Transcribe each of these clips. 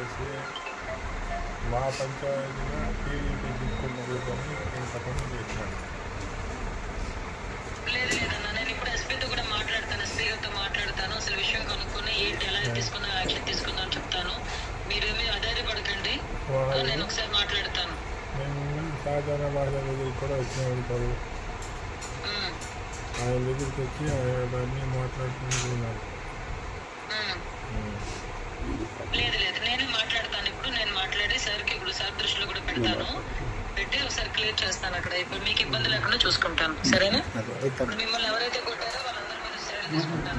వచ్చి మా పంచాయతీగా టీడీపీ దిక్కున్నది కానీ చేసినాను లేదు లేదన్న నేను ఇప్పుడు ఎస్పీతో కూడా మాట్లాడతాను ఎస్పీ గారితో మాట్లాడతాను అసలు విషయం కనుక్కొని ఏంటి ఎలా యాక్షన్ తీసుకుందాం చెప్తాను. మీరేమీ వాళ్ళు నేను ఒకసారి మాట్లాడతాను. మేము సాధారణ వాళ్ళ దగ్గరికి కూడా వచ్చిన ఉంటారు ఆయన దగ్గరికి వచ్చి మాట్లాడుకుని ఉన్నారు ఉమ్. లేదు లేదు నేను మాట్లాడతాను ఇప్పుడు నేను మాట్లాడి సార్కి ఇప్పుడు సార్ దృష్టిలో కూడా పెడతాను పెట్టి ఒకసారి క్లియర్ చేస్తాను అక్కడ. ఇప్పుడు మీకు ఇబ్బంది లేకుండా చూసుకుంటాను. సరేనా? మిమ్మల్ని ఎవరైతే కొట్టారో వాళ్ళందరి మీద చర్యలు తీసుకుంటాను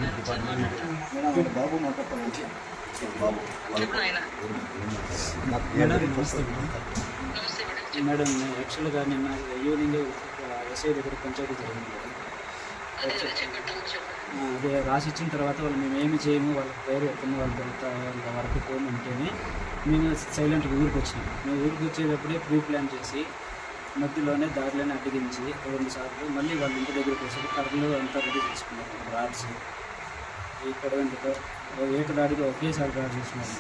మేడం మేడం మేడం. యాక్చువల్గా నిన్న ఈవినింగ్ ఎస్ఐ దగ్గర పంచాయతీ జరిగింది. రాసి ఇచ్చిన తర్వాత వాళ్ళు మేము ఏమి చేయము వాళ్ళ పేరు ఎత్తున్న వాళ్ళ తర్వాత వాళ్ళ వరకు ఫోన్ ఉంటేనే మేము సైలెంట్గా ఊరికి వచ్చినాం. మేము ఊరికి వచ్చేటప్పుడే ప్రీ ప్లాన్ చేసి మధ్యలోనే దారిలోనే అడ్డగించి రెండు సార్లు మళ్ళీ వాళ్ళ ఇంటి దగ్గరికి వచ్చి కర్రలు అంతా రెడీ చేసుకున్నారు రాడ్స్ ఈ కొడగంటితో ఏకదాడిగా ఒకేసారి దాడి చేసినారు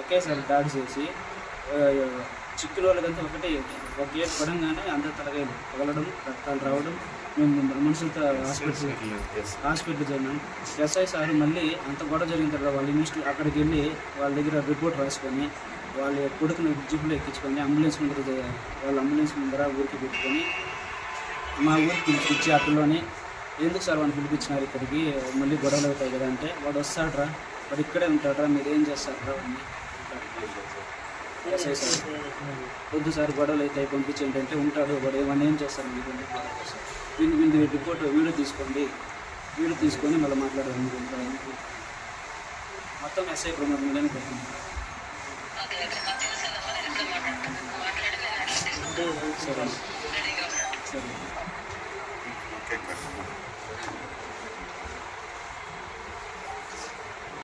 ఒకేసారి దాడి చేసి ఆ, చిక్కుల వాళ్ళకంతా ఒకటే ఒక గేట్ పడంగానే అందరు తలగాయలు పగలడం రక్తాలు రావడం మేము మనుషులతో హాస్పిటల్ హాస్పిటల్ జరిగినాం ఎస్ఐ సార్ మళ్ళీ అంత గొడవ జరిగిన తర్వాత వాళ్ళ ఇన్వెస్ట్ అక్కడికి వెళ్ళి వాళ్ళ దగ్గర రిపోర్ట్ రాసుకొని వాళ్ళ కొడుకుని జీపులో ఎక్కించుకొని అంబులెన్స్ ముందర వాళ్ళ అంబులెన్స్ ముందర ఊరికి పెట్టుకొని మా ఊరికి పిలిపించి అక్కడలోనే ఎందుకు సార్ వాడిని పిలిపించినారు ఇక్కడికి? మళ్ళీ గొడవలు అవుతాయి కదా అంటే వాడు వస్తాడ్రా. వాడు ఇక్కడే ఉంటాడ్రా. మీరు ఏం చేస్తారా వాడిని? SI sir. వద్దు సార్ గొడవలు అయితే పంపించండి అంటే ఉంటాడు. వాడు ఏమన్నా ఏం చేస్తారు? మీకు వీళ్ళు వీళ్ళు రిపోర్ట్ వీడియో తీసుకోండి. వీడియో తీసుకొని మళ్ళీ మాట్లాడదాం ఎందుకు? మొత్తం ఎస్ఐ పెట్టింది నేను యాక్షన్ తీసుకుంటాను సరే. సరే. ఓకే